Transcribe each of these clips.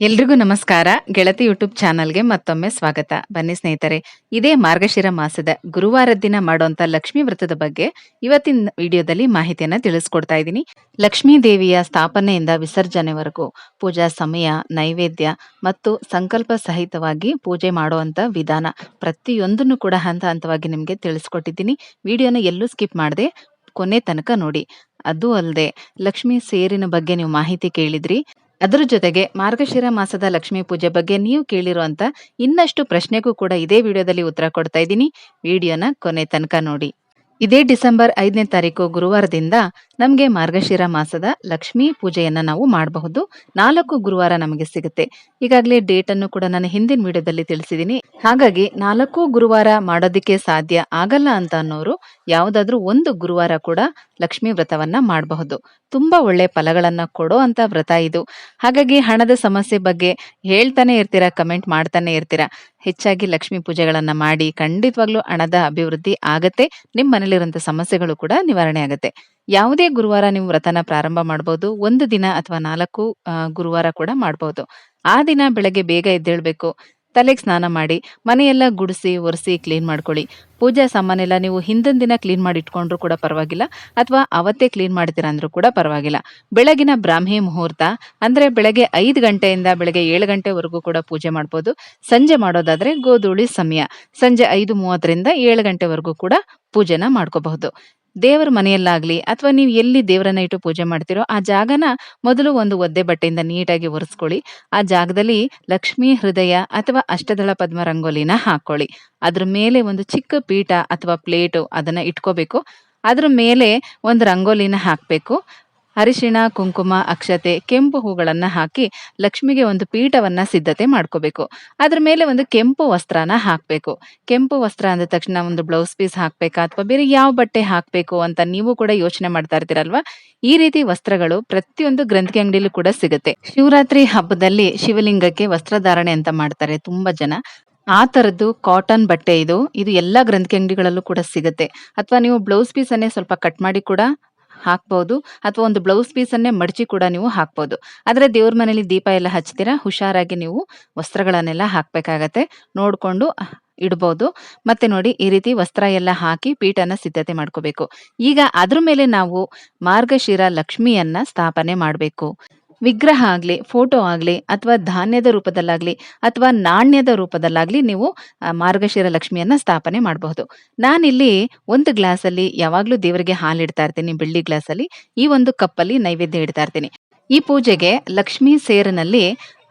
ಎಲ್ರಿಗೂ ನಮಸ್ಕಾರ. ಗೆಳತಿ ಯೂಟ್ಯೂಬ್ ಚಾನಲ್ಗೆ ಮತ್ತೊಮ್ಮೆ ಸ್ವಾಗತ. ಬನ್ನಿ ಸ್ನೇಹಿತರೆ, ಇದೇ ಮಾರ್ಗಶಿರ ಮಾಸದ ಗುರುವಾರದ ದಿನ ಮಾಡುವಂತ ಲಕ್ಷ್ಮೀ ವ್ರತದ ಬಗ್ಗೆ ಇವತ್ತಿನ ವಿಡಿಯೋದಲ್ಲಿ ಮಾಹಿತಿಯನ್ನ ತಿಳಿಸ್ಕೊಡ್ತಾ ಇದ್ದೀನಿ. ಲಕ್ಷ್ಮೀ ದೇವಿಯ ಸ್ಥಾಪನೆಯಿಂದ ವಿಸರ್ಜನೆವರೆಗೂ ಪೂಜಾ ಸಮಯ, ನೈವೇದ್ಯ ಮತ್ತು ಸಂಕಲ್ಪ ಸಹಿತವಾಗಿ ಪೂಜೆ ಮಾಡುವಂತ ವಿಧಾನ ಪ್ರತಿಯೊಂದನ್ನು ಕೂಡ ಹಂತ ಹಂತವಾಗಿ ನಿಮಗೆ ತಿಳಿಸ್ಕೊಟ್ಟಿದ್ದೀನಿ. ವಿಡಿಯೋನ ಎಲ್ಲೂ ಸ್ಕಿಪ್ ಮಾಡದೆ ಕೊನೆ ತನಕ ನೋಡಿ. ಅದು ಅಲ್ಲದೆ ಲಕ್ಷ್ಮೀ ಸೇರಿನ ಬಗ್ಗೆ ನೀವು ಮಾಹಿತಿ ಕೇಳಿದ್ರಿ. ಅದರ ಜೊತೆಗೆ ಮಾರ್ಗಶಿರ ಮಾಸದ ಲಕ್ಷ್ಮೀ ಪೂಜೆ ಬಗ್ಗೆ ನೀವು ಕೇಳಿರುವಂತ ಇನ್ನಷ್ಟು ಪ್ರಶ್ನೆಗೂ ಕೂಡ ಇದೇ ವಿಡಿಯೋದಲ್ಲಿ ಉತ್ತರ ಕೊಡ್ತಾ ಇದ್ದೀನಿ. ವಿಡಿಯೋನ ಕೊನೆ ತನಕ ನೋಡಿ. ಇದೇ ಡಿಸೆಂಬರ್ ಐದನೇ ತಾರೀಕು ಗುರುವಾರದಿಂದ ನಮಗೆ ಮಾರ್ಗಶಿರ ಮಾಸದ ಲಕ್ಷ್ಮೀ ಪೂಜೆಯನ್ನು ನಾವು ಮಾಡಬಹುದು. ನಾಲ್ಕು ಗುರುವಾರ ನಮಗೆ ಸಿಗುತ್ತೆ. ಈಗಾಗಲೇ ಡೇಟ್ ಅನ್ನು ಕೂಡ ನಾನು ಹಿಂದಿನ ವಿಡಿಯೋದಲ್ಲಿ ತಿಳಿಸಿದ್ದೀನಿ ಹಾಗಾಗಿ ನಾಲ್ಕು ಗುರುವಾರ ಮಾಡೋದಕ್ಕೆ ಸಾಧ್ಯ ಆಗಲ್ಲ ಅಂತ ಅನ್ನೋರು ಯಾವುದಾದ್ರೂ ಒಂದು ಗುರುವಾರ ಕೂಡ ಲಕ್ಷ್ಮೀ ವ್ರತವನ್ನ ಮಾಡಬಹುದು. ತುಂಬಾ ಒಳ್ಳೆ ಫಲಗಳನ್ನ ಕೊಡೋ ಅಂತ ವ್ರತ ಇದು. ಹಾಗಾಗಿ ಹಣದ ಸಮಸ್ಯೆ ಬಗ್ಗೆ ಹೇಳ್ತಾನೆ ಇರ್ತೀರಾ ಕಮೆಂಟ್ ಮಾಡ್ತಾನೆ ಇರ್ತೀರಾ? ಹೆಚ್ಚಾಗಿ ಲಕ್ಷ್ಮೀ ಪೂಜೆಗಳನ್ನ ಮಾಡಿ ಖಂಡಿತವಾಗ್ಲೂ ಹಣದ ಅಭಿವೃದ್ಧಿ ಆಗತ್ತೆ. ನಿಮ್ಮ ಮನೇಲಿರುವಂತ ಸಮಸ್ಯೆಗಳು ಕೂಡ ನಿವಾರಣೆ ಆಗುತ್ತೆ. ಯಾವುದೇ ಗುರುವಾರ ನೀವು ವ್ರತನ ಪ್ರಾರಂಭ ಮಾಡಬಹುದು ಒಂದು ದಿನ ಅಥವಾ ನಾಲ್ಕು ಗುರುವಾರ ಕೂಡ ಮಾಡಬಹುದು ಆ ದಿನ ಬೆಳಗ್ಗೆ ಬೇಗ ಎದ್ದೇಳ್ಬೇಕು. ತಲೆಗೆ ಸ್ನಾನ ಮಾಡಿ, ಮನೆಯೆಲ್ಲ ಗುಡಿಸಿ, ಒರೆಸಿ, ಕ್ಲೀನ್ ಮಾಡ್ಕೊಳ್ಳಿ. ಪೂಜಾ ಸಾಮಾನೆಲ್ಲ ನೀವು ಹಿಂದಿನ ದಿನ ಕ್ಲೀನ್ ಮಾಡಿ ಇಟ್ಕೊಂಡ್ರು ಕೂಡ ಪರವಾಗಿಲ್ಲ, ಅಥವಾ ಅವತ್ತೇ ಕ್ಲೀನ್ ಮಾಡ್ತೀರಾ ಅಂದ್ರೂ ಕೂಡ ಪರವಾಗಿಲ್ಲ. ಬೆಳಗಿನ ಬ್ರಾಹ್ಮಿ ಮುಹೂರ್ತ, ಅಂದ್ರೆ ಬೆಳಗ್ಗೆ ಐದು ಗಂಟೆಯಿಂದ ಬೆಳಗ್ಗೆ ಏಳು ಗಂಟೆವರೆಗೂ ಕೂಡ ಪೂಜೆ ಮಾಡ್ಬೋದು. ಸಂಜೆ ಮಾಡೋದಾದ್ರೆ ಗೋಧೂಳಿ ಸಮಯ, ಸಂಜೆ ಐದು ಮೂವತ್ತರಿಂದ ಏಳು ಗಂಟೆವರೆಗೂ ಕೂಡ ಪೂಜೆನ ಮಾಡ್ಕೋಬಹುದು. ದೇವರ ಮನೆಯಲ್ಲಾಗ್ಲಿ ಅಥವಾ ನೀವು ಎಲ್ಲಿ ದೇವರನ್ನ ಇಟ್ಟು ಪೂಜೆ ಮಾಡ್ತೀರೋ ಆ ಜಾಗನ ಮೊದಲು ಒಂದು ಒದ್ದೆ ಬಟ್ಟೆಯಿಂದ ನೀಟಾಗಿ ಒರೆಸ್ಕೊಳ್ಳಿ. ಆ ಜಾಗದಲ್ಲಿ ಲಕ್ಷ್ಮೀ ಹೃದಯ ಅಥವಾ ಅಷ್ಟದಳ ಪದ್ಮ ರಂಗೋಲಿನ ಹಾಕೊಳ್ಳಿ. ಅದ್ರ ಮೇಲೆ ಒಂದು ಚಿಕ್ಕ ಪೀಠ ಅಥವಾ ಪ್ಲೇಟು ಅದನ್ನ ಇಟ್ಕೋಬೇಕು. ಅದ್ರ ಮೇಲೆ ಒಂದು ರಂಗೋಲಿನ ಹಾಕಬೇಕು. ಅರಿಶಿಣ, ಕುಂಕುಮ, ಅಕ್ಷತೆ, ಕೆಂಪು ಹೂಗಳನ್ನ ಹಾಕಿ ಲಕ್ಷ್ಮಿಗೆ ಒಂದು ಪೀಠವನ್ನ ಸಿದ್ಧತೆ ಮಾಡ್ಕೋಬೇಕು. ಅದ್ರ ಮೇಲೆ ಒಂದು ಕೆಂಪು ವಸ್ತ್ರನ ಹಾಕ್ಬೇಕು. ಕೆಂಪು ವಸ್ತ್ರ ಅಂದ ತಕ್ಷಣ ಒಂದು ಬ್ಲೌಸ್ ಪೀಸ್ ಹಾಕ್ಬೇಕಾ ಅಥವಾ ಬೇರೆ ಯಾವ ಬಟ್ಟೆ ಹಾಕ್ಬೇಕು ಅಂತ ನೀವು ಕೂಡ ಯೋಚನೆ ಮಾಡ್ತಾ ಇರ್ತೀರಲ್ವಾ? ಈ ರೀತಿ ವಸ್ತ್ರಗಳು ಪ್ರತಿಯೊಂದು ಗ್ರಂಥಿ ಅಂಗಡಿಲೂ ಕೂಡ ಸಿಗುತ್ತೆ. ಶಿವರಾತ್ರಿ ಹಬ್ಬದಲ್ಲಿ ಶಿವಲಿಂಗಕ್ಕೆ ವಸ್ತ್ರಧಾರಣೆ ಅಂತ ಮಾಡ್ತಾರೆ ತುಂಬಾ ಜನ. ಆ ತರದ್ದು ಕಾಟನ್ ಬಟ್ಟೆ ಇದು. ಇದು ಎಲ್ಲಾ ಗ್ರಂಥಿ ಅಂಗಡಿಗಳಲ್ಲೂ ಕೂಡ ಸಿಗುತ್ತೆ. ಅಥವಾ ನೀವು ಬ್ಲೌಸ್ ಪೀಸ್ ಅನ್ನೇ ಸ್ವಲ್ಪ ಕಟ್ ಮಾಡಿ ಕೂಡ ಹಾಕ್ಬಹುದು ಅಥವಾ ಒಂದು ಬ್ಲೌಸ್ ಪೀಸ್ ಅನ್ನೇ ಮಡಚಿ ಕೂಡ ನೀವು ಹಾಕ್ಬೋದು. ಆದ್ರೆ ದೇವ್ರ ಮನೇಲಿ ದೀಪ ಎಲ್ಲ ಹಚ್ತೀರಾ? ಹುಷಾರಾಗಿ ನೀವು ವಸ್ತ್ರಗಳನ್ನೆಲ್ಲ ಹಾಕ್ಬೇಕಾಗತ್ತೆ. ನೋಡ್ಕೊಂಡು ಇಡ್ಬೋದು. ಮತ್ತೆ ನೋಡಿ, ಈ ರೀತಿ ವಸ್ತ್ರ ಎಲ್ಲ ಹಾಕಿ ಪೀಠನ ಸಿದ್ಧತೆ ಮಾಡ್ಕೋಬೇಕು. ಈಗ ಅದ್ರ ಮೇಲೆ ನಾವು ಮಾರ್ಗಶಿರ ಲಕ್ಷ್ಮಿಯನ್ನ ಸ್ಥಾಪನೆ ಮಾಡಬೇಕು. ವಿಗ್ರಹ ಆಗಲಿ ಫೋಟೋ ಆಗಲಿ, ಅಥವಾ ಧಾನ್ಯದ ರೂಪದಲ್ಲಾಗಲಿ, ಅಥವಾ ನಾಣ್ಯದ ರೂಪದಲ್ಲಾಗಲಿ ನೀವು ಮಾರ್ಗಶಿರ ಲಕ್ಷ್ಮಿಯನ್ನ ಸ್ಥಾಪನೆ ಮಾಡಬಹುದು. ನಾನಿಲ್ಲಿ ಒಂದು ಗ್ಲಾಸಲ್ಲಿ ಯಾವಾಗ್ಲೂ ದೇವರಿಗೆ ಹಾಲು ಇಡ್ತಾ ಇರ್ತೀನಿ, ಬೆಳ್ಳಿ ಗ್ಲಾಸಲ್ಲಿ. ಈ ಒಂದು ಕಪ್ಪಲ್ಲಿ ನೈವೇದ್ಯ ಇಡ್ತಾ ಇರ್ತೀನಿ. ಈ ಪೂಜೆಗೆ ಲಕ್ಷ್ಮೀ ಸೇರಿನಲ್ಲಿ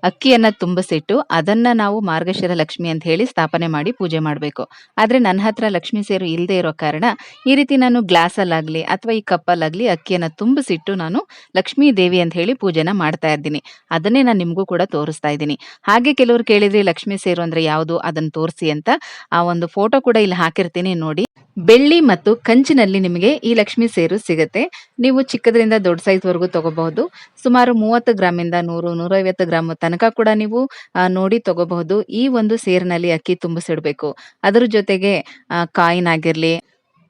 ಅಕ್ಕಿಯನ್ನ ತುಂಬಿಸಿಟ್ಟು ಅದನ್ನ ನಾವು ಮಾರ್ಗಶಿರ ಲಕ್ಷ್ಮಿ ಅಂತ ಹೇಳಿ ಸ್ಥಾಪನೆ ಮಾಡಿ ಪೂಜೆ ಮಾಡಬೇಕು. ಆದ್ರೆ ನನ್ನ ಹತ್ರ ಲಕ್ಷ್ಮಿ ಸೇರು ಇಲ್ಲದೆ ಇರೋ ಕಾರಣ ಈ ರೀತಿ ನಾನು ಗ್ಲಾಸಲ್ಲಾಗಲಿ ಅಥವಾ ಈ ಕಪ್ಪಲ್ಲಾಗ್ಲಿ ಅಕ್ಕಿಯನ್ನ ತುಂಬಿಸಿಟ್ಟು ನಾನು ಲಕ್ಷ್ಮೀ ದೇವಿ ಅಂತ ಹೇಳಿ ಪೂಜೆನ ಮಾಡ್ತಾ ಇದ್ದೀನಿ. ಅದನ್ನೇ ನಾನು ನಿಮಗೂ ಕೂಡ ತೋರಿಸ್ತಾ ಇದ್ದೀನಿ. ಹಾಗೆ ಕೆಲವರು ಕೇಳಿದ್ರಿ ಲಕ್ಷ್ಮೀ ಸೇರು ಅಂದ್ರೆ ಯಾವುದು ಅದನ್ನ ತೋರಿಸಿ ಅಂತ ಆ ಒಂದು ಫೋಟೋ ಕೂಡ ಇಲ್ಲಿ ಹಾಕಿರ್ತೀನಿ ನೋಡಿ. ಬೆಳ್ಳಿ ಮತ್ತು ಕಂಚಿನಲ್ಲಿ ನಿಮಗೆ ಈ ಲಕ್ಷ್ಮಿ ಸೇರು ಸಿಗುತ್ತೆ. ನೀವು ಚಿಕ್ಕದ್ರಿಂದ ದೊಡ್ಡ ಸೈಜ್ ವರೆಗೂ ತಗೋಬಹುದು. ಸುಮಾರು ಮೂವತ್ತು ಗ್ರಾಮಿಂದ ನೂರು, ನೂರೈವತ್ತು ಗ್ರಾಮ್ ತನಕ ಕೂಡ ನೀವು ನೋಡಿ ತಗೋಬಹುದು. ಈ ಒಂದು ಸೇರಿನಲ್ಲಿ ಅಕ್ಕಿ ತುಂಬಿಸಿಡ್ಬೇಕು. ಅದ್ರ ಜೊತೆಗೆ ಕಾಯಿನ್ ಆಗಿರ್ಲಿ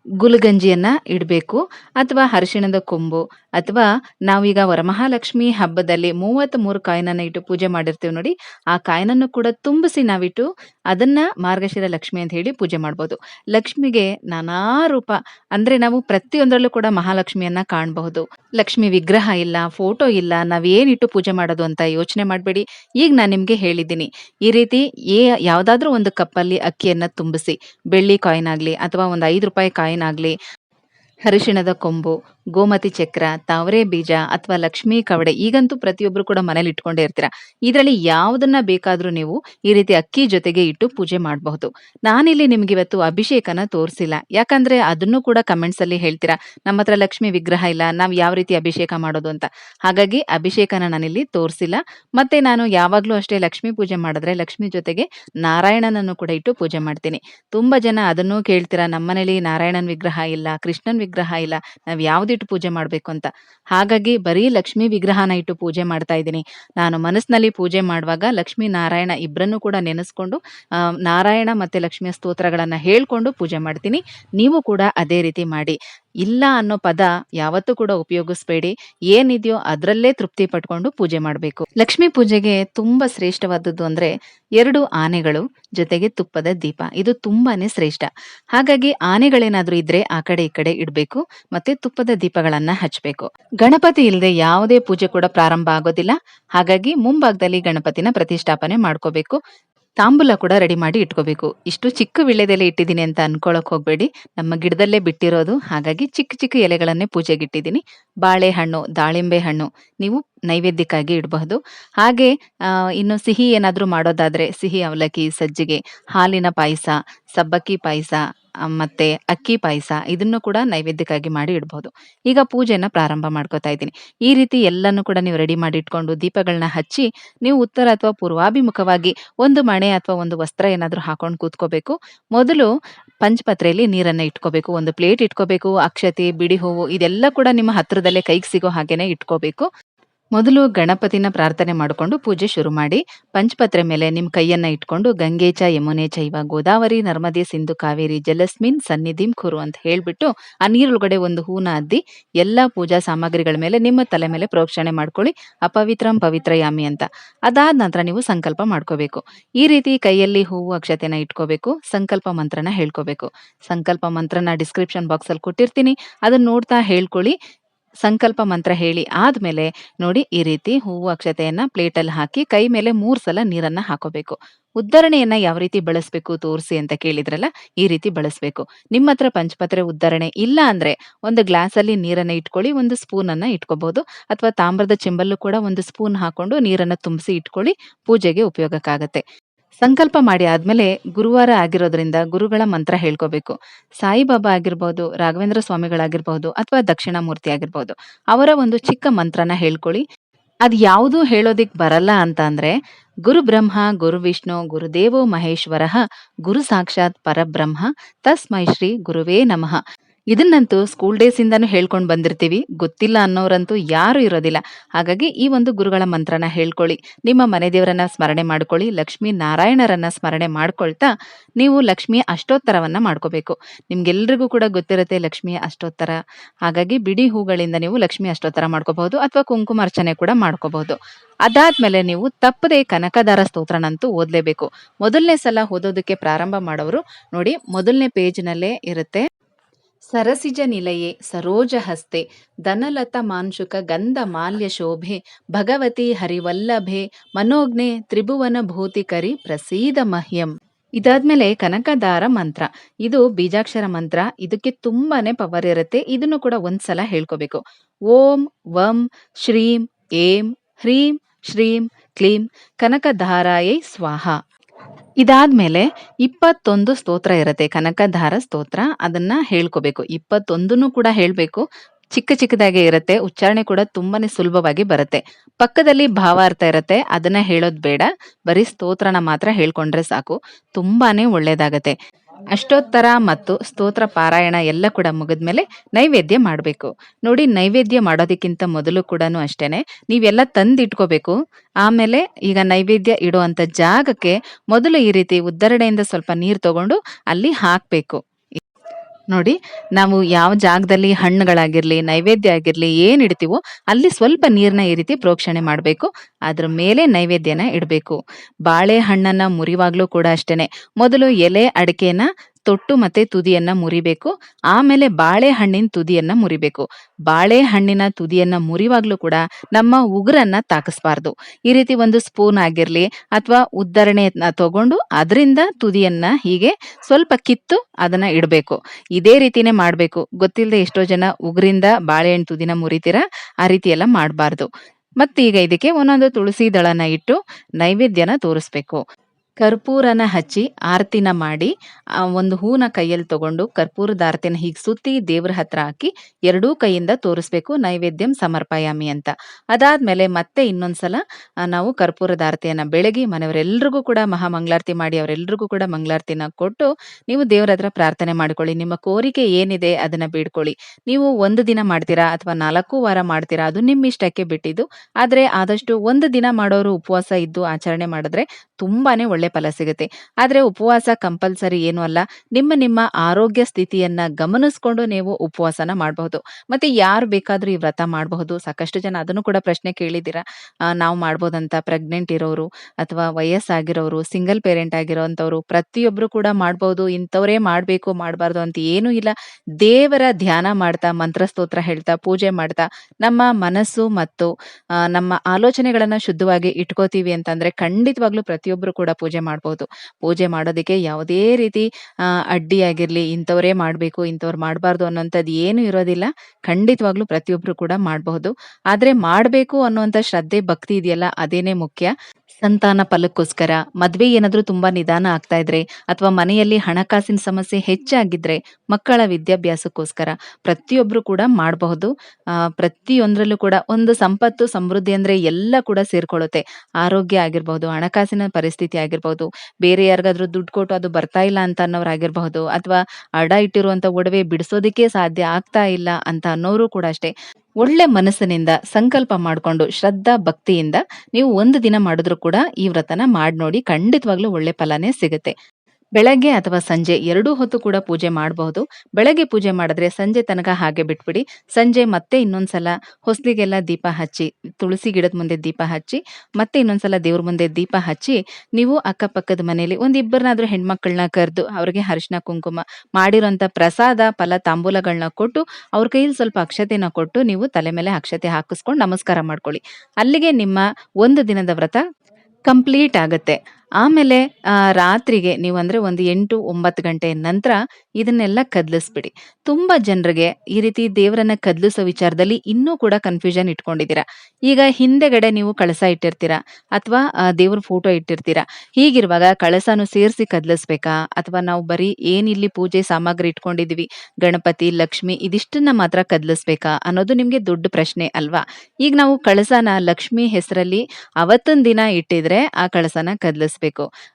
ಗುಲಗಂಜಿಯನ್ನ ಇಡಬೇಕು ಅಥವಾ ಅರಿಶಿಣದ ಕೊಂಬು ಅಥವಾ ನಾವೀಗ ವರಮಹಾಲಕ್ಷ್ಮಿ ಹಬ್ಬದಲ್ಲಿ ಮೂವತ್ತ್ ಮೂರು ಕಾಯಿನನ್ನ ಇಟ್ಟು ಪೂಜೆ ಮಾಡಿರ್ತೀವಿ ನೋಡಿ, ಆ ಕಾಯಿನನ್ನು ಕೂಡ ತುಂಬಿಸಿ ನಾವಿಟ್ಟು ಅದನ್ನ ಮಾರ್ಗಶಿರ ಲಕ್ಷ್ಮಿ ಅಂತ ಹೇಳಿ ಪೂಜೆ ಮಾಡ್ಬೋದು. ಲಕ್ಷ್ಮಿಗೆ ನಾನಾ ರೂಪ, ಅಂದ್ರೆ ನಾವು ಪ್ರತಿಯೊಂದರಲ್ಲೂ ಕೂಡ ಮಹಾಲಕ್ಷ್ಮಿಯನ್ನ ಕಾಣಬಹುದು. ಲಕ್ಷ್ಮಿ ವಿಗ್ರಹ ಇಲ್ಲ, ಫೋಟೋ ಇಲ್ಲ ನಾವೇನಿಟ್ಟು ಪೂಜೆ ಮಾಡೋದು ಅಂತ ಯೋಚನೆ ಮಾಡಬೇಡಿ. ಈಗ ನಾನು ನಿಮ್ಗೆ ಹೇಳಿದ್ದೀನಿ, ಈ ರೀತಿ ಏ ಯಾವ್ದಾದ್ರೂ ಒಂದು ಕಪ್ಪಲ್ಲಿ ಅಕ್ಕಿಯನ್ನ ತುಂಬಿಸಿ, ಬೆಳ್ಳಿ ಕಾಯಿನ್ ಆಗ್ಲಿ ಅಥವಾ ಒಂದು ಐದು ರೂಪಾಯಿ ಕಾಯಿನ್ ಆಗ್ಲಿ ಅರಿಶಿಣದ ಕೊಂಬು ಗೋಮತಿ ಚಕ್ರ, ತಾವರೆ ಬೀಜ ಅಥವಾ ಲಕ್ಷ್ಮೀ ಕವಡೆ ಈಗಂತೂ ಪ್ರತಿಯೊಬ್ರು ಕೂಡ ಮನೇಲಿ ಇಟ್ಕೊಂಡೇ ಇರ್ತೀರಾ. ಇದರಲ್ಲಿ ಯಾವುದನ್ನ ಬೇಕಾದ್ರೂ ನೀವು ಈ ರೀತಿ ಅಕ್ಕಿ ಜೊತೆಗೆ ಇಟ್ಟು ಪೂಜೆ ಮಾಡಬಹುದು. ನಾನಿಲ್ಲಿ ನಿಮ್ಗೆ ಇವತ್ತು ಅಭಿಷೇಕನ ತೋರಿಸಿಲ್ಲ. ಯಾಕಂದ್ರೆ ಅದನ್ನು ಕೂಡ ಕಮೆಂಟ್ಸ್ ಅಲ್ಲಿ ಹೇಳ್ತೀರಾ, ನಮ್ಮ ಹತ್ರ ಲಕ್ಷ್ಮಿ ವಿಗ್ರಹ ಇಲ್ಲ, ನಾವ್ ಯಾವ ರೀತಿ ಅಭಿಷೇಕ ಮಾಡೋದು ಅಂತ? ಹಾಗಾಗಿ ಅಭಿಷೇಕನ ನಾನಿಲ್ಲಿ ತೋರಿಸಿಲ್ಲ. ಮತ್ತೆ ನಾನು ಯಾವಾಗ್ಲೂ ಅಷ್ಟೇ ಲಕ್ಷ್ಮಿ ಪೂಜೆ ಮಾಡಿದ್ರೆ ಲಕ್ಷ್ಮಿ ಜೊತೆಗೆ ನಾರಾಯಣನನ್ನು ಕೂಡ ಇಟ್ಟು ಪೂಜೆ ಮಾಡ್ತೀನಿ. ತುಂಬಾ ಜನ ಅದನ್ನೂ ಕೇಳ್ತೀರಾ ನಮ್ಮನೇಲಿ ನಾರಾಯಣನ್ ವಿಗ್ರಹ ಇಲ್ಲ, ಕೃಷ್ಣನ್ ವಿಗ್ರಹ ಇಲ್ಲ, ನಾವ್ ಯಾವ್ದಿಟ್ಟು ಪೂಜೆ ಮಾಡ್ಬೇಕು ಅಂತ. ಹಾಗಾಗಿ ಬರೀ ಲಕ್ಷ್ಮಿ ವಿಗ್ರಹನ ಇಟ್ಟು ಪೂಜೆ ಮಾಡ್ತಾ ಇದ್ದೀನಿ. ನಾನು ಮನಸ್ಸಿನಲ್ಲಿ ಪೂಜೆ ಮಾಡುವಾಗ ಲಕ್ಷ್ಮೀ ನಾರಾಯಣ ಇಬ್ಬರನ್ನು ಕೂಡ ನೆನೆಸ್ಕೊಂಡು ನಾರಾಯಣ ಮತ್ತೆ ಲಕ್ಷ್ಮಿಯ ಸ್ತೋತ್ರಗಳನ್ನ ಹೇಳ್ಕೊಂಡು ಪೂಜೆ ಮಾಡ್ತೀನಿ. ನೀವು ಕೂಡ ಅದೇ ರೀತಿ ಮಾಡಿ. ಇಲ್ಲ ಅನ್ನೋ ಪದ ಯಾವತ್ತೂ ಕೂಡ ಉಪಯೋಗಿಸ್ಬೇಡಿ. ಏನಿದೆಯೋ ಅದರಲ್ಲೇ ತೃಪ್ತಿ ಪಟ್ಕೊಂಡು ಪೂಜೆ ಮಾಡಬೇಕು ಲಕ್ಷ್ಮೀ ಪೂಜೆಗೆ ತುಂಬಾ ಶ್ರೇಷ್ಠವಾದದ್ದು ಅಂದ್ರೆ ಎರಡು ಆನೆಗಳು ಜೊತೆಗೆ ತುಪ್ಪದ ದೀಪ. ಇದು ತುಂಬಾನೇ ಶ್ರೇಷ್ಠ. ಹಾಗಾಗಿ ಆನೆಗಳೇನಾದ್ರೂ ಇದ್ರೆ ಆ ಕಡೆ ಈ ಕಡೆ ಇಡಬೇಕು, ಮತ್ತೆ ತುಪ್ಪದ ದೀಪಗಳನ್ನ ಹಚ್ಚಬೇಕು ಗಣಪತಿ ಇಲ್ಲದೆ ಯಾವುದೇ ಪೂಜೆ ಕೂಡ ಪ್ರಾರಂಭ ಆಗೋದಿಲ್ಲ. ಹಾಗಾಗಿ ಮುಂಭಾಗದಲ್ಲಿ ಗಣಪತಿನ ಪ್ರತಿಷ್ಠಾಪನೆ ಮಾಡ್ಕೋಬೇಕು. ತಾಂಬೂಲ ಕೂಡ ರೆಡಿ ಮಾಡಿ ಇಟ್ಕೋಬೇಕು. ಇಷ್ಟು ಚಿಕ್ಕ ವೀಳ್ಯದೆಲೆ ಇಟ್ಟಿದ್ದೀನಿ ಅಂತ ಅನ್ಕೊಳಕ್ ಹೋಗ್ಬೇಡಿ. ನಮ್ಮ ಗಿಡದಲ್ಲೇ ಬಿಟ್ಟಿರೋದು. ಹಾಗಾಗಿ ಚಿಕ್ಕ ಚಿಕ್ಕ ಎಲೆಗಳನ್ನೇ ಪೂಜೆಗಿಟ್ಟಿದ್ದೀನಿ. ಬಾಳೆಹಣ್ಣು, ದಾಳಿಂಬೆ ಹಣ್ಣು ನೀವು ನೈವೇದ್ಯಕ್ಕಾಗಿ ಇಡಬಹುದು. ಹಾಗೆ ಇನ್ನು ಸಿಹಿ ಏನಾದರೂ ಮಾಡೋದಾದ್ರೆ ಸಿಹಿ ಅವಲಕ್ಕಿ, ಸಜ್ಜಿಗೆ, ಹಾಲಿನ ಪಾಯಸ, ಸಬ್ಬಕ್ಕಿ ಪಾಯಸ ಮತ್ತೆ ಅಕ್ಕಿ ಪಾಯಸ ಇದನ್ನು ಕೂಡ ನೈವೇದ್ಯಕ್ಕಾಗಿ ಮಾಡಿ ಇಡಬಹುದು. ಈಗ ಪೂಜೆನ ಪ್ರಾರಂಭ ಮಾಡ್ಕೋತಾ ಇದ್ದೀನಿ. ಈ ರೀತಿ ಎಲ್ಲನೂ ಕೂಡ ನೀವು ರೆಡಿ ಮಾಡಿ ಇಟ್ಕೊಂಡು ದೀಪಗಳನ್ನ ಹಚ್ಚಿ ನೀವು ಉತ್ತರ ಅಥವಾ ಪೂರ್ವಾಭಿಮುಖವಾಗಿ ಒಂದು ಮಣೆ ಅಥವಾ ಒಂದು ವಸ್ತ್ರ ಏನಾದರೂ ಹಾಕೊಂಡು ಕೂತ್ಕೋಬೇಕು. ಮೊದಲು ಪಂಚಪತ್ರೆಯಲ್ಲಿ ನೀರನ್ನ ಇಟ್ಕೋಬೇಕು. ಒಂದು ಪ್ಲೇಟ್ ಇಟ್ಕೋಬೇಕು. ಅಕ್ಷತೆ, ಬಿಡಿ ಹೂವು ಇದೆಲ್ಲ ಕೂಡ ನಿಮ್ಮ ಹತ್ರದಲ್ಲೇ ಕೈಗೆ ಸಿಗೋ ಹಾಗೇನೆ ಇಟ್ಕೋಬೇಕು. ಮೊದಲು ಗಣಪತಿನ ಪ್ರಾರ್ಥನೆ ಮಾಡಿಕೊಂಡು ಪೂಜೆ ಶುರು ಮಾಡಿ. ಪಂಚಪತ್ರೆ ಮೇಲೆ ನಿಮ್ಮ ಕೈಯನ್ನ ಇಟ್ಕೊಂಡು ಗಂಗೆ ಚ, ಯಮುನೆ ಚೈವ ಗೋದಾವರಿ, ನರ್ಮದೆ, ಸಿಂಧು, ಕಾವೇರಿ, ಜಲಸ್ಮಿನ್, ಸನ್ನಿಧಿಂ, ಖುರು ಅಂತ ಹೇಳ್ಬಿಟ್ಟು ಆ ನೀರೊಳಗಡೆ ಒಂದು ಹೂನ ಅದ್ದಿ ಎಲ್ಲಾ ಪೂಜಾ ಸಾಮಗ್ರಿಗಳ ಮೇಲೆ ನಿಮ್ಮ ತಲೆ ಮೇಲೆ ಪ್ರೋಕ್ಷಣೆ ಮಾಡ್ಕೊಳ್ಳಿ. ಅಪವಿತ್ರಂ ಪವಿತ್ರ ಯಾಮಿ ಅಂತ. ಅದಾದ ನಂತರ ನೀವು ಸಂಕಲ್ಪ ಮಾಡ್ಕೋಬೇಕು. ಈ ರೀತಿ ಕೈಯಲ್ಲಿ ಹೂವು ಅಕ್ಷತೆನ ಇಟ್ಕೋಬೇಕು. ಸಂಕಲ್ಪ ಮಂತ್ರನ ಹೇಳ್ಕೋಬೇಕು. ಸಂಕಲ್ಪ ಮಂತ್ರನ ಡಿಸ್ಕ್ರಿಪ್ಷನ್ ಬಾಕ್ಸ್ ಅಲ್ಲಿ ಕೊಟ್ಟಿರ್ತೀನಿ. ಅದನ್ನ ನೋಡ್ತಾ ಹೇಳ್ಕೊಳ್ಳಿ. ಸಂಕಲ್ಪ ಮಂತ್ರ ಹೇಳಿ ಆದ್ಮೇಲೆ ನೋಡಿ ಈ ರೀತಿ ಹೂವು ಅಕ್ಷತೆಯನ್ನ ಪ್ಲೇಟಲ್ಲಿ ಹಾಕಿ ಕೈ ಮೇಲೆ ಮೂರ್ ಸಲ ನೀರನ್ನ ಹಾಕೋಬೇಕು. ಉದ್ಧರಣೆಯನ್ನ ಯಾವ ರೀತಿ ಬಳಸ್ಬೇಕು ತೋರಿಸಿ ಅಂತ ಕೇಳಿದ್ರಲ್ಲ ಈ ರೀತಿ ಬಳಸ್ಬೇಕು. ನಿಮ್ಮ ಹತ್ರ ಪಂಚಪತ್ರೆ ಉದ್ಧರಣೆ ಇಲ್ಲ ಅಂದ್ರೆ ಒಂದು ಗ್ಲಾಸ್ ಅಲ್ಲಿ ನೀರನ್ನ ಇಟ್ಕೊಳ್ಳಿ. ಒಂದು ಸ್ಪೂನ್ ಅನ್ನ ಇಟ್ಕೋಬಹುದು. ಅಥವಾ ತಾಮ್ರದ ಚೆಂಬಲ್ಲೂ ಕೂಡ ಒಂದು ಸ್ಪೂನ್ ಹಾಕೊಂಡು ನೀರನ್ನ ತುಂಬಿಸಿ ಇಟ್ಕೊಳ್ಳಿ. ಪೂಜೆಗೆ ಉಪಯೋಗಕ್ಕಾಗತ್ತೆ. ಸಂಕಲ್ಪ ಮಾಡಿ ಆದ್ಮೇಲೆ ಗುರುವಾರ ಆಗಿರೋದ್ರಿಂದ ಗುರುಗಳ ಮಂತ್ರ ಹೇಳ್ಕೋಬೇಕು. ಸಾಯಿಬಾಬಾ ಆಗಿರ್ಬೋದು, ರಾಘವೇಂದ್ರ ಸ್ವಾಮಿಗಳಾಗಿರ್ಬಹುದು ಅಥವಾ ದಕ್ಷಿಣಾಮೂರ್ತಿ ಆಗಿರ್ಬಹುದು. ಅವರ ಒಂದು ಚಿಕ್ಕ ಮಂತ್ರನ ಹೇಳ್ಕೊಳ್ಳಿ. ಅದ್ ಯಾವುದು ಹೇಳೋದಿಕ್ ಬರಲ್ಲ ಅಂತ ಅಂದ್ರೆ ಗುರು ಬ್ರಹ್ಮ ಗುರು ವಿಷ್ಣು ಗುರುದೇವೋ ಮಹೇಶ್ವರ ಗುರು ಸಾಕ್ಷಾತ್ ಪರಬ್ರಹ್ಮ ತಸ್ಮೈ ಶ್ರೀ ಗುರುವೇ ನಮಃ ಇದನ್ನಂತೂ ಸ್ಕೂಲ್ ಡೇಸ್ ಇಂದಾನು ಹೇಳ್ಕೊಂಡು ಬಂದಿರ್ತೀವಿ. ಗೊತ್ತಿಲ್ಲ ಅನ್ನೋರಂತೂ ಯಾರು ಇರೋದಿಲ್ಲ. ಹಾಗಾಗಿ ಈ ಒಂದು ಗುರುಗಳ ಮಂತ್ರನ ಹೇಳ್ಕೊಳ್ಳಿ. ನಿಮ್ಮ ಮನೆ ದೇವರನ್ನ ಸ್ಮರಣೆ ಮಾಡ್ಕೊಳ್ಳಿ. ಲಕ್ಷ್ಮೀ ನಾರಾಯಣರನ್ನ ಸ್ಮರಣೆ ಮಾಡ್ಕೊಳ್ತಾ ನೀವು ಲಕ್ಷ್ಮಿಯ ಅಷ್ಟೋತ್ತರವನ್ನ ಮಾಡ್ಕೋಬೇಕು. ನಿಮ್ಗೆಲ್ರಿಗೂ ಕೂಡ ಗೊತ್ತಿರುತ್ತೆ ಲಕ್ಷ್ಮಿಯ ಅಷ್ಟೋತ್ತರ. ಹಾಗಾಗಿ ಬಿಡಿ ಹೂಗಳಿಂದ ನೀವು ಲಕ್ಷ್ಮಿ ಅಷ್ಟೋತ್ತರ ಮಾಡ್ಕೋಬಹುದು ಅಥವಾ ಕುಂಕುಮಾರ್ಚನೆ ಕೂಡ ಮಾಡ್ಕೋಬಹುದು. ಅದಾದ್ಮೇಲೆ ನೀವು ತಪ್ಪದೆ ಕನಕದಾರ ಸ್ತೋತ್ರನಂತೂ ಓದ್ಲೇಬೇಕು. ಮೊದಲನೇ ಸಲ ಓದೋದಕ್ಕೆ ಪ್ರಾರಂಭ ಮಾಡೋರು ನೋಡಿ ಮೊದಲನೇ ಪೇಜ್ನಲ್ಲೇ ಇರುತ್ತೆ. ಸರಸಿಜ ನಿಲಯೇ, ಸರೋಜ ಹಸ್ತೆ, ಧನಲತ ಮಾಂಶುಕ, ಗಂಧ ಮಾಲ್ಯ ಶೋಭೆ, ಭಗವತಿ ಹರಿವಲ್ಲಭೆ, ಮನೋಜ್ಞೆ, ತ್ರಿಭುವನ ಭೂತಿಕರಿ ಪ್ರಸೀದ ಮಹ್ಯಂ. ಇದಾದ್ಮೇಲೆ ಕನಕದಾರ ಮಂತ್ರ. ಇದು ಬೀಜಾಕ್ಷರ ಮಂತ್ರ. ಇದಕ್ಕೆ ತುಂಬಾನೇ ಪವರ್ ಇರುತ್ತೆ. ಇದನ್ನು ಕೂಡ ಒಂದ್ಸಲ ಹೇಳ್ಕೋಬೇಕು. ಓಂ, ವಂ, ಶ್ರೀಂ, ಏಂ, ಹ್ರೀಂ, ಶ್ರೀಂ, ಕ್ಲೀಂ, ಕನಕಧಾರಾಯೈ ಸ್ವಾಹ. ಇದಾದ್ಮೇಲೆ ಇಪ್ಪತ್ತೊಂದು ಸ್ತೋತ್ರ ಇರುತ್ತೆ, ಕನಕಧಾರ ಸ್ತೋತ್ರ. ಅದನ್ನ ಹೇಳ್ಕೋಬೇಕು. ಇಪ್ಪತ್ತೊಂದನ್ನು ಕೂಡ ಹೇಳ್ಬೇಕು. ಚಿಕ್ಕ ಚಿಕ್ಕದಾಗೆ ಇರುತ್ತೆ. ಉಚ್ಚಾರಣೆ ಕೂಡ ತುಂಬಾನೇ ಸುಲಭವಾಗಿ ಬರುತ್ತೆ. ಪಕ್ಕದಲ್ಲಿ ಭಾವಾರ್ಥ ಇರುತ್ತೆ. ಅದನ್ನ ಹೇಳೋದ್ ಬೇಡ. ಬರೀ ಸ್ತೋತ್ರನ ಮಾತ್ರ ಹೇಳ್ಕೊಂಡ್ರೆ ಸಾಕು. ತುಂಬಾನೇ ಒಳ್ಳೇದಾಗತ್ತೆ. ಅಷ್ಟೋತ್ತರ ಮತ್ತು ಸ್ತೋತ್ರ ಪಾರಾಯಣ ಎಲ್ಲ ಕೂಡ ಮುಗಿದ್ಮೇಲೆ ನೈವೇದ್ಯ ಮಾಡಬೇಕು. ನೋಡಿ, ನೈವೇದ್ಯ ಮಾಡೋದಕ್ಕಿಂತ ಮೊದಲು ಕೂಡ ಅಷ್ಟೇನೆ. ನೀವೆಲ್ಲ ತಂದಿಟ್ಕೋಬೇಕು. ಆಮೇಲೆ ಈಗ ನೈವೇದ್ಯ ಇಡುವಂಥ ಜಾಗಕ್ಕೆ ಮೊದಲು ಈ ರೀತಿ ಉದ್ದರಣೆಯಿಂದ ಸ್ವಲ್ಪ ನೀರು ತಗೊಂಡು ಅಲ್ಲಿ ಹಾಕ್ಬೇಕು. ನೋಡಿ, ನಾವು ಯಾವ ಜಾಗದಲ್ಲಿ ಹಣ್ಣುಗಳಾಗಿರಲಿ, ನೈವೇದ್ಯ ಆಗಿರ್ಲಿ ಏನ್ ಇಡ್ತೀವೋ ಅಲ್ಲಿ ಸ್ವಲ್ಪ ನೀರ್ನ ಈ ರೀತಿ ಪ್ರೋಕ್ಷಣೆ ಮಾಡಬೇಕು. ಅದ್ರ ಮೇಲೆ ನೈವೇದ್ಯನ ಇಡಬೇಕು. ಬಾಳೆಹಣ್ಣನ್ನ ಮುರಿವಾಗ್ಲೂ ಕೂಡ ಅಷ್ಟೇನೆ. ಮೊದಲು ಎಲೆ, ಅಡಿಕೆನ ತೊಟ್ಟು ಮತ್ತೆ ತುದಿಯನ್ನ ಮುರಿಬೇಕು. ಆಮೇಲೆ ಬಾಳೆಹಣ್ಣಿನ ತುದಿಯನ್ನ ಮುರಿಬೇಕು. ಬಾಳೆಹಣ್ಣಿನ ತುದಿಯನ್ನ ಮುರಿವಾಗ್ಲೂ ಕೂಡ ನಮ್ಮ ಉಗುರನ್ನ ತಾಕಿಸ್ಬಾರ್ದು. ಈ ರೀತಿ ಒಂದು ಸ್ಪೂನ್ ಆಗಿರ್ಲಿ ಅಥವಾ ಉದ್ದರಣೆನ ತಗೊಂಡು ಅದರಿಂದ ತುದಿಯನ್ನ ಹೀಗೆ ಸ್ವಲ್ಪ ಕಿತ್ತು ಅದನ್ನ ಇಡಬೇಕು. ಇದೇ ರೀತಿನೇ ಮಾಡಬೇಕು. ಗೊತ್ತಿಲ್ಲದೆ ಎಷ್ಟೋ ಜನ ಉಗುರಿಂದ ಬಾಳೆಹಣ್ಣು ತುದಿನ ಮುರಿತೀರಾ? ಆ ರೀತಿ ಎಲ್ಲ ಮಾಡಬಾರ್ದು. ಮತ್ತೀಗ ಇದಕ್ಕೆ ಒಂದೊಂದು ತುಳಸಿ ದಳನ ಇಟ್ಟು ನೈವೇದ್ಯನ ತೋರಿಸ್ಬೇಕು. ಕರ್ಪೂರನ ಹಚ್ಚಿ ಆರತಿನ ಮಾಡಿ ಒಂದು ಹೂನ ಕೈಯಲ್ಲಿ ತಗೊಂಡು ಕರ್ಪೂರದ ಆರತಿನ ಹೀಗೆ ಸುತ್ತಿ ದೇವ್ರ ಹತ್ರ ಹಾಕಿ ಎರಡೂ ಕೈಯಿಂದ ತೋರಿಸ್ಬೇಕು, ನೈವೇದ್ಯಂ ಸಮರ್ಪಯಾಮಿ ಅಂತ. ಅದಾದ್ಮೇಲೆ ಮತ್ತೆ ಇನ್ನೊಂದ್ಸಲ ನಾವು ಕರ್ಪೂರದ ಆರತಿಯನ್ನ ಬೆಳಗಿ ಮನೆಯವರೆಲ್ಲರಿಗೂ ಕೂಡ ಮಹಾ ಮಂಗಳಾರತಿ ಮಾಡಿ ಅವರೆಲ್ಲರಿಗೂ ಕೂಡ ಮಂಗಳಾರತಿನ ಕೊಟ್ಟು ನೀವು ದೇವ್ರ ಹತ್ರ ಪ್ರಾರ್ಥನೆ ಮಾಡ್ಕೊಳ್ಳಿ. ನಿಮ್ಮ ಕೋರಿಕೆ ಏನಿದೆ ಅದನ್ನ ಬೇಡ್ಕೊಳ್ಳಿ ನೀವು ಒಂದು ದಿನ ಮಾಡ್ತೀರಾ ಅಥವಾ ನಾಲ್ಕು ವಾರ ಮಾಡ್ತೀರಾ ಅದು ನಿಮ್ಮ ಇಷ್ಟಕ್ಕೆ ಬಿಟ್ಟಿದ್ದು, ಆದ್ರೆ ಆದಷ್ಟು ಒಂದು ದಿನ ಮಾಡೋರು ಉಪವಾಸ ಇದ್ದು ಆಚರಣೆ ಮಾಡಿದ್ರೆ ತುಂಬಾನೇ ಒಳ್ಳೇದು ಒಳ್ಳೆ ಫಲ ಸಿಗುತ್ತೆ. ಆದರೆ ಉಪವಾಸ ಕಂಪಲ್ಸರಿ ಏನು ಅಲ್ಲ. ನಿಮ್ಮ ನಿಮ್ಮ ಆರೋಗ್ಯ ಸ್ಥಿತಿಯನ್ನ ಗಮನಿಸ್ಕೊಂಡು ನೀವು ಉಪವಾಸನ ಮಾಡಬಹುದು. ಮತ್ತೆ ಯಾರು ಬೇಕಾದ್ರೂ ಈ ವ್ರತ ಮಾಡಬಹುದು. ಸಾಕಷ್ಟು ಜನ ಅದನ್ನು ಕೂಡ ಪ್ರಶ್ನೆ ಕೇಳಿದ್ದೀರಾ. ನಾವು ಮಾಡ್ಬೋದಂತ ಪ್ರೆಗ್ನೆಂಟ್ ಇರೋರು ಅಥವಾ ವಯಸ್ಸಾಗಿರೋರು, ಸಿಂಗಲ್ ಪೇರೆಂಟ್ ಆಗಿರೋಂಥವ್ರು ಪ್ರತಿಯೊಬ್ರು ಕೂಡ ಮಾಡ್ಬೋದು. ಇಂಥವರೇ ಮಾಡಬೇಕು ಮಾಡಬಾರ್ದು ಅಂತ ಏನೂ ಇಲ್ಲ. ದೇವರ ಧ್ಯಾನ ಮಾಡ್ತಾ, ಮಂತ್ರ ಸ್ತೋತ್ರ ಹೇಳ್ತಾ, ಪೂಜೆ ಮಾಡ್ತಾ, ನಮ್ಮ ಮನಸ್ಸು ಮತ್ತು ನಮ್ಮ ಆಲೋಚನೆಗಳನ್ನ ಶುದ್ಧವಾಗಿ ಇಟ್ಕೋತೀವಿ ಅಂತಂದ್ರೆ ಖಂಡಿತವಾಗ್ಲೂ ಪ್ರತಿಯೊಬ್ಬರು ಕೂಡ ಪೂಜೆ ಮಾಡ್ಬೋದು. ಪೂಜೆ ಮಾಡೋದಕ್ಕೆ ಯಾವುದೇ ರೀತಿ ಅಡ್ಡಿಯಾಗಿರ್ಲಿ, ಇಂಥವರೇ ಮಾಡಬೇಕು ಇಂಥವ್ರು ಮಾಡಬಾರ್ದು ಅನ್ನೋಂಥದ್ದು ಏನು ಇರೋದಿಲ್ಲ. ಖಂಡಿತವಾಗ್ಲೂ ಪ್ರತಿಯೊಬ್ರು ಕೂಡ ಮಾಡಬಹುದು. ಆದ್ರೆ ಮಾಡಬೇಕು ಅನ್ನುವಂಥ ಶ್ರದ್ಧೆ, ಭಕ್ತಿ ಇದೆಯಲ್ಲ ಅದೇನೇ ಮುಖ್ಯ. ಸಂತಾನ ಫಲಕ್ಕೋಸ್ಕರ, ಮದ್ವೆ ಏನಾದ್ರೂ ತುಂಬಾ ನಿಧಾನ ಆಗ್ತಾ ಇದ್ರೆ ಅಥವಾ ಮನೆಯಲ್ಲಿ ಹಣಕಾಸಿನ ಸಮಸ್ಯೆ ಹೆಚ್ಚಾಗಿದ್ರೆ, ಮಕ್ಕಳ ವಿದ್ಯಾಭ್ಯಾಸಕ್ಕೋಸ್ಕರ ಪ್ರತಿಯೊಬ್ರು ಕೂಡ ಮಾಡಬಹುದು. ಪ್ರತಿಯೊಂದ್ರಲ್ಲೂ ಕೂಡ ಒಂದು ಸಂಪತ್ತು, ಸಮೃದ್ಧಿ ಅಂದ್ರೆ ಎಲ್ಲ ಕೂಡ ಸೇರ್ಕೊಳ್ಳುತ್ತೆ. ಆರೋಗ್ಯ ಆಗಿರ್ಬಹುದು, ಹಣಕಾಸಿನ ಪರಿಸ್ಥಿತಿ ಆಗಿರ್ಬಹುದು, ಬೇರೆ ಯಾರಿಗಾದ್ರೂ ದುಡ್ಡು ಕೊಟ್ಟು ಅದು ಬರ್ತಾ ಇಲ್ಲ ಅಂತ ಅನ್ನೋರಾಗಿರಬಹುದು ಅಥವಾ ಅಡ ಇಟ್ಟಿರುವಂತ ಒಡವೆ ಬಿಡಿಸೋದಕ್ಕೆ ಸಾಧ್ಯ ಆಗ್ತಾ ಇಲ್ಲ ಅಂತ ಅನ್ನೋರು ಕೂಡ ಅಷ್ಟೇ. ಒಳ್ಳೆ ಮನಸ್ಸಿನಿಂದ ಸಂಕಲ್ಪ ಮಾಡ್ಕೊಂಡು ಶ್ರದ್ಧಾ, ಭಕ್ತಿಯಿಂದ ನೀವು ಒಂದು ದಿನ ಮಾಡಿದ್ರು ಕೂಡ ಈ ವ್ರತನ ಮಾಡಿ ನೋಡಿ. ಖಂಡಿತವಾಗ್ಲೂ ಒಳ್ಳೆ ಫಲನೇ ಸಿಗುತ್ತೆ. ಬೆಳಗ್ಗೆ ಅಥವಾ ಸಂಜೆ ಎರಡೂ ಹೊತ್ತು ಕೂಡ ಪೂಜೆ ಮಾಡಬಹುದು. ಬೆಳಗ್ಗೆ ಪೂಜೆ ಮಾಡಿದ್ರೆ ಸಂಜೆ ತನಕ ಹಾಗೆ ಬಿಟ್ಬಿಡಿ. ಸಂಜೆ ಮತ್ತೆ ಇನ್ನೊಂದ್ಸಲ ಹೊಸ್ಲಿಗೆಲ್ಲ ದೀಪ ಹಚ್ಚಿ, ತುಳಸಿ ಗಿಡದ ಮುಂದೆ ದೀಪ ಹಚ್ಚಿ, ಮತ್ತೆ ಇನ್ನೊಂದ್ಸಲ ದೇವ್ರ ಮುಂದೆ ದೀಪ ಹಚ್ಚಿ, ನೀವು ಅಕ್ಕಪಕ್ಕದ ಮನೆಯಲ್ಲಿ ಒಂದಿಬ್ಬರನ್ನಾದ್ರೂ ಹೆಣ್ಮಕ್ಳನ್ನ ಕರೆದು ಅವ್ರಿಗೆ ಅರಿಶಿನ, ಕುಂಕುಮ ಮಾಡಿರೋಂಥ ಪ್ರಸಾದ, ಫಲ, ತಾಂಬೂಲಗಳನ್ನ ಕೊಟ್ಟು, ಅವ್ರ ಕೈಯಲ್ಲಿ ಸ್ವಲ್ಪ ಅಕ್ಷತೆನ ಕೊಟ್ಟು, ನೀವು ತಲೆ ಮೇಲೆ ಅಕ್ಷತೆ ಹಾಕಿಸ್ಕೊಂಡು ನಮಸ್ಕಾರ ಮಾಡ್ಕೊಳ್ಳಿ. ಅಲ್ಲಿಗೆ ನಿಮ್ಮ ಒಂದು ದಿನದ ವ್ರತ ಕಂಪ್ಲೀಟ್ ಆಗತ್ತೆ. ಆಮೇಲೆ ರಾತ್ರಿಗೆ ನೀವು ಅಂದ್ರೆ ಒಂದು 8, 9 ಗಂಟೆ ನಂತರ ಇದನ್ನೆಲ್ಲ ಕದಲಿಸ್ಬಿಡಿ. ತುಂಬಾ ಜನರಿಗೆ ಈ ರೀತಿ ದೇವರನ್ನ ಕದಲಿಸೋ ವಿಚಾರದಲ್ಲಿ ಇನ್ನೂ ಕೂಡ ಕನ್ಫ್ಯೂಷನ್ ಇಟ್ಕೊಂಡಿದ್ದೀರಾ. ಈಗ ಹಿಂದೆಗಡೆ ನೀವು ಕಳಸ ಇಟ್ಟಿರ್ತೀರಾ ಅಥವಾ ದೇವ್ರ ಫೋಟೋ ಇಟ್ಟಿರ್ತೀರಾ. ಹೀಗಿರುವಾಗ ಕಳಸನು ಸೇರಿಸಿ ಕದಲಿಸ್ಬೇಕಾ? ಅಥವಾ ನಾವು ಬರೀ ಏನಿಲ್ಲಿ ಪೂಜೆ ಸಾಮಗ್ರಿ ಇಟ್ಕೊಂಡಿದೀವಿ, ಗಣಪತಿ, ಲಕ್ಷ್ಮಿ ಇದಿಷ್ಟನ್ನ ಮಾತ್ರ ಕದಲಿಸ್ಬೇಕಾ? ಅನ್ನೋದು ನಿಮ್ಗೆ ದೊಡ್ಡ ಪ್ರಶ್ನೆ ಅಲ್ವಾ? ಈಗ ನಾವು ಕಳಸನ ಲಕ್ಷ್ಮಿ ಹೆಸರಲ್ಲಿ ಅವತ್ತಿನ ದಿನ ಇಟ್ಟಿದ್ರೆ ಆ ಕಳಸನ ಕದಲಿಸ್ಬೇಕು.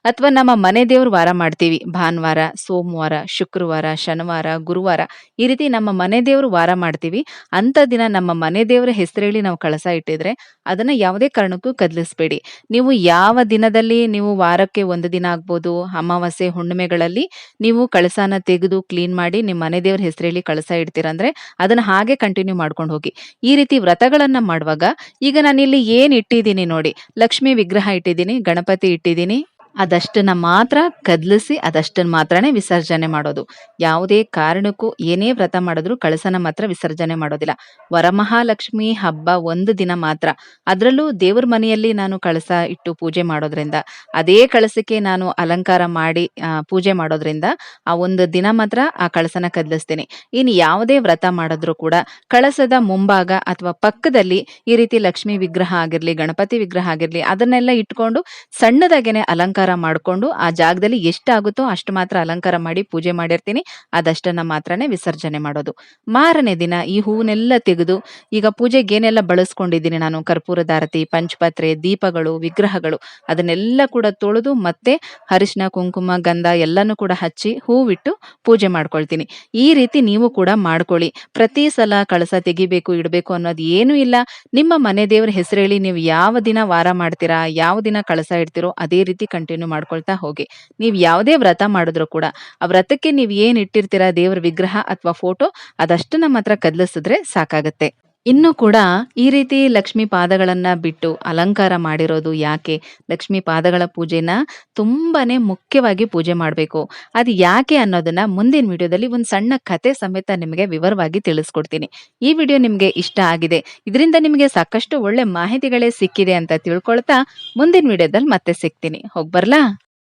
ಅಥವಾ ನಮ್ಮ ಮನೆ ದೇವ್ರ ವಾರ ಮಾಡ್ತೀವಿ. ಭಾನುವಾರ, ಸೋಮವಾರ, ಶುಕ್ರವಾರ, ಶನಿವಾರ, ಗುರುವಾರ ಈ ರೀತಿ ನಮ್ಮ ಮನೆ ದೇವ್ರ ವಾರ ಮಾಡ್ತೀವಿ. ಅಂತ ದಿನ ನಮ್ಮ ಮನೆ ದೇವರ ಹೆಸರೇಳಿ ನಾವು ಕಳಸ ಇಟ್ಟಿದ್ರೆ ಅದನ್ನ ಯಾವುದೇ ಕಾರಣಕ್ಕೂ ಕದಲಿಸ್ಬೇಡಿ. ನೀವು ಯಾವ ದಿನದಲ್ಲಿ ನೀವು ವಾರಕ್ಕೆ ಒಂದು ದಿನ ಆಗ್ಬೋದು, ಅಮಾವಾಸ್ಯೆ, ಹುಣ್ಣಿಮೆಗಳಲ್ಲಿ ನೀವು ಕಳಸಾನ ತೆಗೆದು ಕ್ಲೀನ್ ಮಾಡಿ ನಿಮ್ಮ ಮನೆ ದೇವ್ರ ಹೆಸರೇಳಿ ಕಳಸ ಇಡ್ತೀರಂದ್ರೆ ಅದನ್ನ ಹಾಗೆ ಕಂಟಿನ್ಯೂ ಮಾಡ್ಕೊಂಡು ಹೋಗಿ. ಈ ರೀತಿ ವ್ರತಗಳನ್ನ ಮಾಡುವಾಗ ಈಗ ನಾನಿಲ್ಲಿ ಏನ್ ಇಟ್ಟಿದ್ದೀನಿ ನೋಡಿ, ಲಕ್ಷ್ಮಿ ವಿಗ್ರಹ ಇಟ್ಟಿದ್ದೀನಿ, ಗಣಪತಿ ಇಟ್ಟಿದ್ದೀನಿ. ಅದಷ್ಟನ್ನ ಮಾತ್ರ ಕದಲಿಸಿ ಅದಷ್ಟನ್ನ ಮಾತ್ರನೇ ವಿಸರ್ಜನೆ ಮಾಡೋದು. ಯಾವುದೇ ಕಾರಣಕ್ಕೂ ಏನೇ ವ್ರತ ಮಾಡಿದ್ರು ಕಳಸನ ಮಾತ್ರ ವಿಸರ್ಜನೆ ಮಾಡೋದಿಲ್ಲ. ವರಮಹಾಲಕ್ಷ್ಮಿ ಹಬ್ಬ ಒಂದು ದಿನ ಮಾತ್ರ. ಅದರಲ್ಲೂ ದೇವ್ರ ಮನೆಯಲ್ಲಿ ನಾನು ಕಳಸ ಇಟ್ಟು ಪೂಜೆ ಮಾಡೋದ್ರಿಂದ, ಅದೇ ಕಳಸಕ್ಕೆ ನಾನು ಅಲಂಕಾರ ಮಾಡಿ ಪೂಜೆ ಮಾಡೋದ್ರಿಂದ ಆ ಒಂದು ದಿನ ಮಾತ್ರ ಆ ಕಳಸನ ಕದಲಿಸ್ತೀನಿ. ಇನ್ನು ಯಾವುದೇ ವ್ರತ ಮಾಡಿದ್ರು ಕೂಡ ಕಳಸದ ಮುಂಭಾಗ ಅಥವಾ ಪಕ್ಕದಲ್ಲಿ ಈ ರೀತಿ ಲಕ್ಷ್ಮಿ ವಿಗ್ರಹ ಆಗಿರ್ಲಿ, ಗಣಪತಿ ವಿಗ್ರಹ ಆಗಿರ್ಲಿ ಅದನ್ನೆಲ್ಲ ಇಟ್ಕೊಂಡು ಸಣ್ಣದಾಗೇನೆ ಅಲಂಕಾರ ಮಾಡ್ಕೊಂಡು ಆ ಜಾಗದಲ್ಲಿ ಎಷ್ಟಾಗುತ್ತೋ ಅಷ್ಟು ಮಾತ್ರ ಅಲಂಕಾರ ಮಾಡಿ ಪೂಜೆ ಮಾಡಿರ್ತೀನಿ. ಅದಷ್ಟನ್ನ ಮಾತ್ರನೇ ವಿಸರ್ಜನೆ ಮಾಡೋದು. ಮಾರನೇ ದಿನ ಈ ಹೂವನ್ನೆಲ್ಲ ತೆಗೆದು ಈಗ ಪೂಜೆಗೆ ಏನೆಲ್ಲ ಬಳಸ್ಕೊಂಡಿದ್ದೀನಿ ನಾನು ಕರ್ಪೂರದಾರತಿ ಪಂಚಪತ್ರೆ ದೀಪಗಳು, ವಿಗ್ರಹಗಳು ಅದನ್ನೆಲ್ಲ ಕೂಡ ತೊಳೆದು ಮತ್ತೆ ಅರಿಶಿನ, ಕುಂಕುಮ, ಗಂಧ ಎಲ್ಲನೂ ಕೂಡ ಹಚ್ಚಿ ಹೂವಿಟ್ಟು ಪೂಜೆ ಮಾಡ್ಕೊಳ್ತೀನಿ. ಈ ರೀತಿ ನೀವು ಕೂಡ ಮಾಡ್ಕೊಳ್ಳಿ. ಪ್ರತಿ ಸಲ ಕಳಸ ತೆಗಿಬೇಕು, ಇಡಬೇಕು ಅನ್ನೋದು ಏನೂ ಇಲ್ಲ. ನಿಮ್ಮ ಮನೆ ದೇವ್ರ ಹೇಳಿ ನೀವು ಯಾವ ದಿನ ವಾರ ಮಾಡ್ತೀರಾ, ಯಾವ ದಿನ ಕಳಸ ಇಡ್ತೀರೋ ಅದೇ ರೀತಿ ಕಂಟಿನ್ಯೂ ಮಾಡ್ಕೊಳ್ತಾ ಹೋಗಿ. ನೀವು ಯಾವುದೇ ವ್ರತ ಮಾಡಿದ್ರು ಕೂಡ ಆ ವ್ರತಕ್ಕೆ ನೀವು ಏನ್ ಇಟ್ಟಿರ್ತೀರಾ ದೇವ್ರ ವಿಗ್ರಹ ಅಥವಾ ಫೋಟೋ ಅದಷ್ಟು ನಮ್ಮ ಹತ್ರ ಕದಲಿಸಿದ್ರೆ ಸಾಕಾಗತ್ತೆ. ಇನ್ನು ಕೂಡ ಈ ರೀತಿ ಲಕ್ಷ್ಮಿ ಪಾದಗಳನ್ನ ಬಿಟ್ಟು ಅಲಂಕಾರ ಮಾಡಿರೋದು ಯಾಕೆ? ಲಕ್ಷ್ಮಿ ಪಾದಗಳ ಪೂಜೆನ ತುಂಬಾನೇ ಮುಖ್ಯವಾಗಿ ಪೂಜೆ ಮಾಡಬೇಕು ಅದು ಯಾಕೆ ಅನ್ನೋದನ್ನ ಮುಂದಿನ ವಿಡಿಯೋದಲ್ಲಿ ಒಂದು ಸಣ್ಣ ಕತೆ ಸಮೇತ ನಿಮಗೆ ವಿವರವಾಗಿ ತಿಳಿಸ್ಕೊಡ್ತೀನಿ. ಈ ವಿಡಿಯೋ ನಿಮಗೆ ಇಷ್ಟ ಆಗಿದೆ. ಇದರಿಂದ ನಿಮಗೆ ಸಾಕಷ್ಟು ಒಳ್ಳೆ ಮಾಹಿತಿಗಳೇ ಸಿಕ್ಕಿದೆ ಅಂತ ತಿಳ್ಕೊಳ್ತಾ ಮುಂದಿನ ವಿಡಿಯೋದಲ್ಲಿ ಮತ್ತೆ ಸಿಗ್ತೀನಿ. ಹೋಗ್ಬರ್ಲಾ?